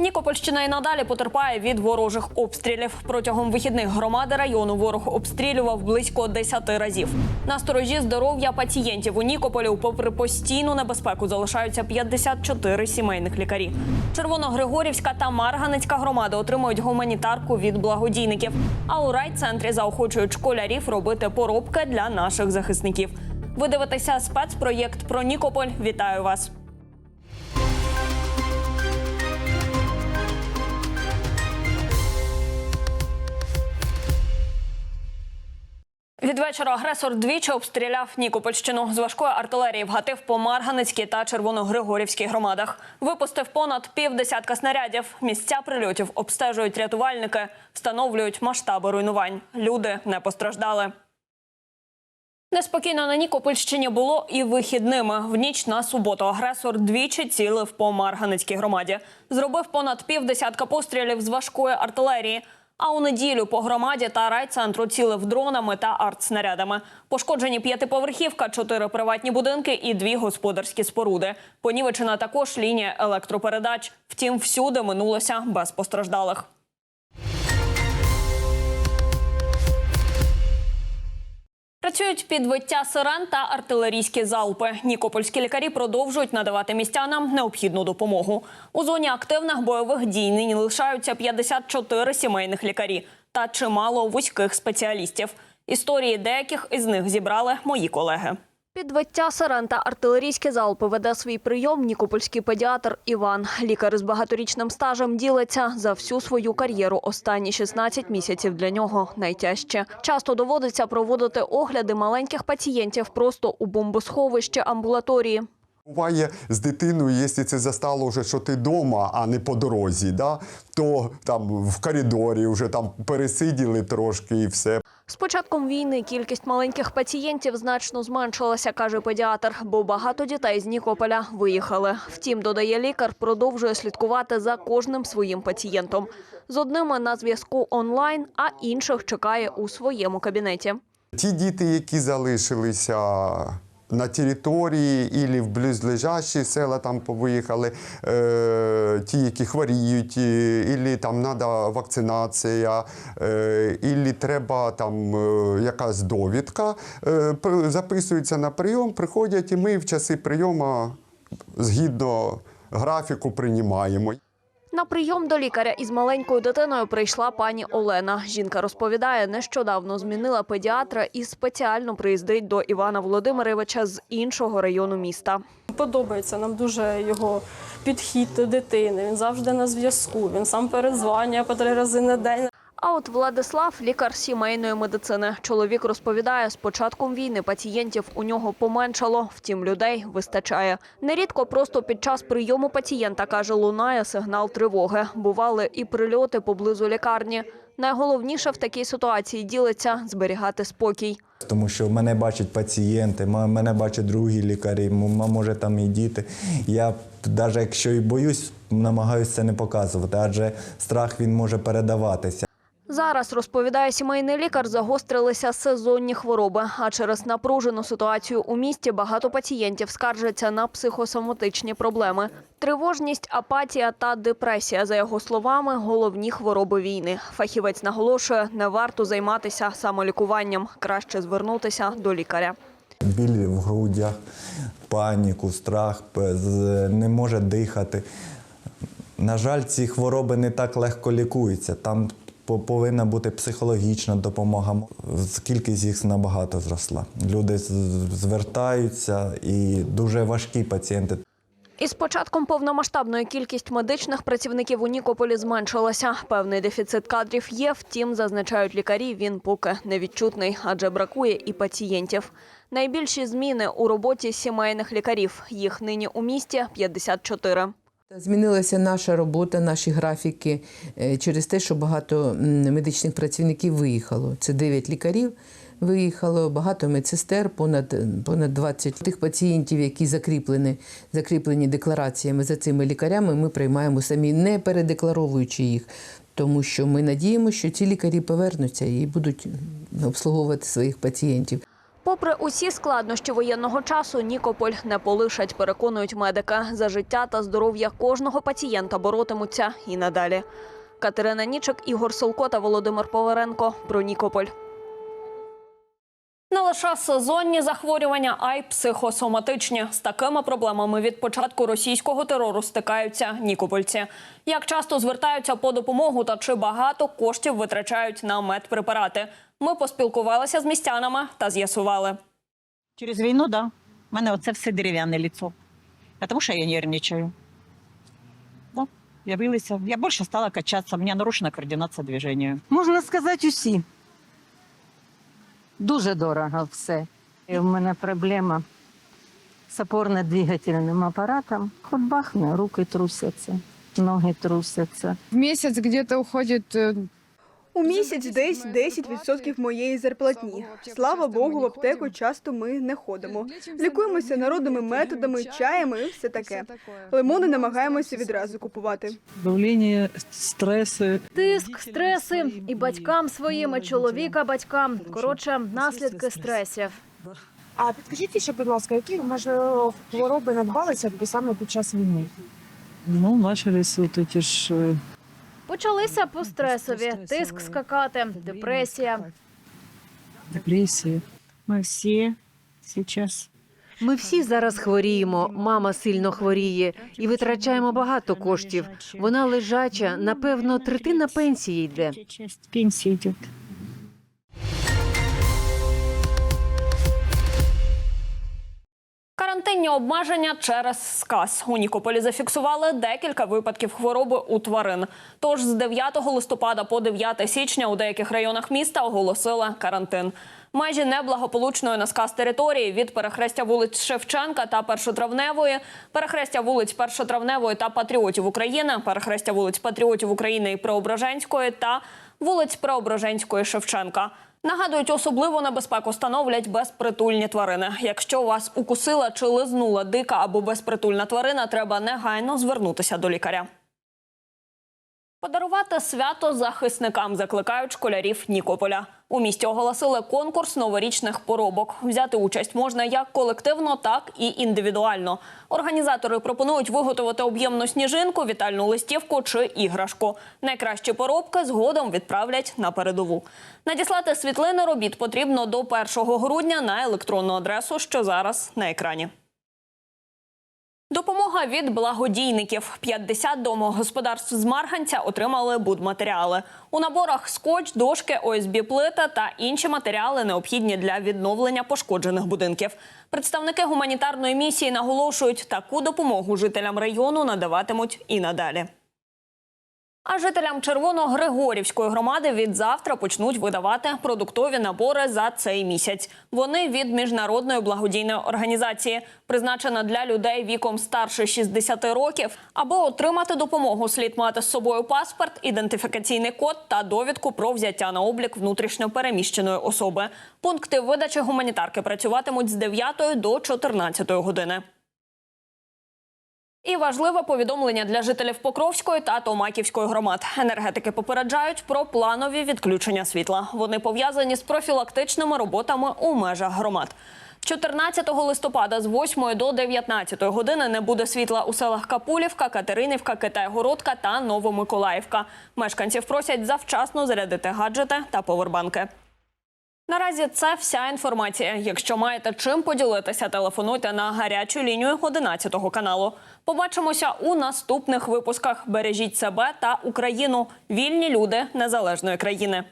Нікопольщина і надалі потерпає від ворожих обстрілів. Протягом вихідних громади району ворог обстрілював близько 10 разів. На сторожі здоров'я пацієнтів у Нікополі, попри постійну небезпеку, залишаються 54 сімейних лікарі. Червоногригорівська та Марганецька громади отримують гуманітарку від благодійників. А у райцентрі заохочують школярів робити поробки для наших захисників. Ви дивитеся спецпроєкт про Нікополь. Вітаю вас! Від вечора агресор двічі обстріляв Нікопольщину. З важкої артилерії вгатив по Марганецькій та Червоногригорівській громадах. Випустив понад півдесятка снарядів. Місця прильотів обстежують рятувальники, встановлюють масштаби руйнувань. Люди не постраждали. Неспокійно на Нікопольщині було і вихідними. В ніч на суботу агресор двічі цілив по Марганецькій громаді. Зробив понад півдесятка пострілів з важкої артилерії. А у неділю по громаді та райцентру цілив дронами та артснарядами. Пошкоджені п'ятиповерхівка, чотири приватні будинки і дві господарські споруди. Понівечена також лінія електропередач. Втім, всюди минулося без постраждалих. Працюють підвиття сирен та артилерійські залпи. Нікопольські лікарі продовжують надавати містянам необхідну допомогу. У зоні активних бойових дій нині лишаються 54 сімейних лікарі та чимало вузьких спеціалістів. Історії деяких із них зібрали мої колеги. Підвиття сирен та артилерійські залпи веде свій прийом нікопольський педіатр Іван. Лікар з багаторічним стажем ділиться за всю свою кар'єру. Останні 16 місяців для нього найтяжче. Часто доводиться проводити огляди маленьких пацієнтів просто у бомбосховищі амбулаторії. Буває з дитиною, якщо це застало вже, що ти вдома, а не по дорозі, да? то там в коридорі вже там пересиділи трошки і все. З початком війни кількість маленьких пацієнтів значно зменшилася, каже педіатр, бо багато дітей з Нікополя виїхали. Втім, додає лікар, продовжує слідкувати за кожним своїм пацієнтом. З одними на зв'язку онлайн, а інших чекає у своєму кабінеті. Ті діти, які залишилися на території і в близлежащі села там повиїхали, е, ті, які хворіють, і там треба вакцинація, е, і треба там е, якась довідка, е, записуються на прийом, приходять, і ми в часи прийому згідно графіку приймаємо. На прийом до лікаря із маленькою дитиною прийшла пані Олена. Жінка розповідає, нещодавно змінила педіатра і спеціально приїздить до Івана Володимировича з іншого району міста. Подобається нам дуже його підхід до дитини. Він завжди на зв'язку. Він сам перезванює по три рази на день. А от Владислав – лікар сімейної медицини. Чоловік розповідає, з початком війни пацієнтів у нього поменшало, втім людей вистачає. Нерідко просто під час прийому пацієнта, каже, лунає сигнал тривоги. Бували і прильоти поблизу лікарні. Найголовніше в такій ситуації ділиться – зберігати спокій. Тому що мене бачать пацієнти, мене бачать другі лікарі, може там і діти. Я навіть якщо і боюсь, намагаюся це не показувати, адже страх він може передаватися. Зараз, розповідає сімейний лікар, загострилися сезонні хвороби. А через напружену ситуацію у місті багато пацієнтів скаржаться на психосоматичні проблеми. Тривожність, апатія та депресія, за його словами, головні хвороби війни. Фахівець наголошує, не варто займатися самолікуванням. Краще звернутися до лікаря. Біль в грудях, паніку, страх, не може дихати. На жаль, ці хвороби не так легко лікуються. Там повинна бути психологічна допомога. Кількість їх набагато зросла. Люди звертаються і дуже важкі пацієнти. Із початком повномасштабної кількість медичних працівників у Нікополі зменшилася. Певний дефіцит кадрів є, втім, зазначають лікарі, він поки невідчутний, адже бракує і пацієнтів. Найбільші зміни у роботі сімейних лікарів. Їх нині у місті 54. Змінилася наша робота, наші графіки е, через те, що багато медичних працівників виїхало. Це 9 лікарів виїхало, багато медсестер, понад, понад 20 тих пацієнтів, які закріплені, закріплені деклараціями за цими лікарями, ми приймаємо самі, не передекларовуючи їх. Тому що ми надіємося, що ці лікарі повернуться і будуть обслуговувати своїх пацієнтів. Попри усі складнощі воєнного часу, Нікополь не полишать, переконують медики. За життя та здоров'я кожного пацієнта боротимуться і надалі. Катерина Нічик, Ігор Солко та Володимир Поваренко про Нікополь. Не лише сезонні захворювання, а й психосоматичні. З такими проблемами від початку російського терору стикаються нікопольці. Як часто звертаються по допомогу та чи багато коштів витрачають на медпрепарати? Ми поспілкувалися з містянами та з'ясували. Через війну, да. У мене оце все дерев'яне ліцо. Тому що я нервничаю. Да. Явилися. Я більше стала качатися, у мене нарушена координація движення. Можна сказати, усі. Дуже дорого все. І в мене проблема з опорно-двигательним апаратом. Хоч бахне, руки трусяться, ноги трусяться. В місяць где-то уходит э, У місяць десь 10% моєї зарплатні. Слава Богу, в аптеку часто ми не ходимо. Лікуємося народними методами, чаями і все таке. Лимони намагаємося відразу купувати. давлення, стреси. Тиск, стреси і батькам своїм, і чоловіка батькам. Коротше, наслідки стресів. А підкажіть ще, будь ласка, які може хвороби надбалися саме під час війни? Ну, почались от эти ж е, Почалися по стресові, тиск скакати, депресія. Депресія. Ми всі зараз. Ми всі зараз хворіємо. Мама сильно хворіє і витрачаємо багато коштів. Вона лежача, напевно, третина пенсії йде. Пенсії йде. Карантинні обмеження через сказ. У Нікополі зафіксували декілька випадків хвороби у тварин. Тож з 9 листопада по 9 січня у деяких районах міста оголосили карантин. Межі неблагополучної на сказ території від перехрестя вулиць Шевченка та Першотравневої, перехрестя вулиць Першотравневої та Патріотів України, перехрестя вулиць Патріотів України і Преображенської та вулиць Преображенської Шевченка. Нагадують, особливу небезпеку становлять безпритульні тварини. Якщо вас укусила чи лизнула дика або безпритульна тварина, треба негайно звернутися до лікаря. Подарувати свято захисникам закликають школярів Нікополя. У місті оголосили конкурс новорічних поробок. Взяти участь можна як колективно, так і індивідуально. Організатори пропонують виготовити об'ємну сніжинку, вітальну листівку чи іграшку. Найкращі поробки згодом відправлять на передову. Надіслати світлини робіт потрібно до 1 грудня на електронну адресу, що зараз на екрані. Допомога від благодійників. 50 домогосподарств з Марганця отримали будматеріали. У наборах скотч, дошки, ОСБ плита та інші матеріали необхідні для відновлення пошкоджених будинків. Представники гуманітарної місії наголошують, таку допомогу жителям району надаватимуть і надалі. А жителям Червоно-Григорівської громади від завтра почнуть видавати продуктові набори за цей місяць. Вони від міжнародної благодійної організації, призначена для людей віком старше 60 років. Аби отримати допомогу, слід мати з собою паспорт, ідентифікаційний код та довідку про взяття на облік внутрішньо переміщеної особи. Пункти видачі гуманітарки працюватимуть з 9 до 14 години. І важливе повідомлення для жителів Покровської та Томаківської громад. Енергетики попереджають про планові відключення світла. Вони пов'язані з профілактичними роботами у межах громад. 14 листопада з 8 до 19 години не буде світла у селах Капулівка, Катеринівка, Китайгородка та Новомиколаївка. Мешканців просять завчасно зарядити гаджети та повербанки. Наразі це вся інформація. Якщо маєте чим поділитися, телефонуйте на гарячу лінію 11 каналу. Побачимося у наступних випусках. Бережіть себе та Україну. Вільні люди незалежної країни.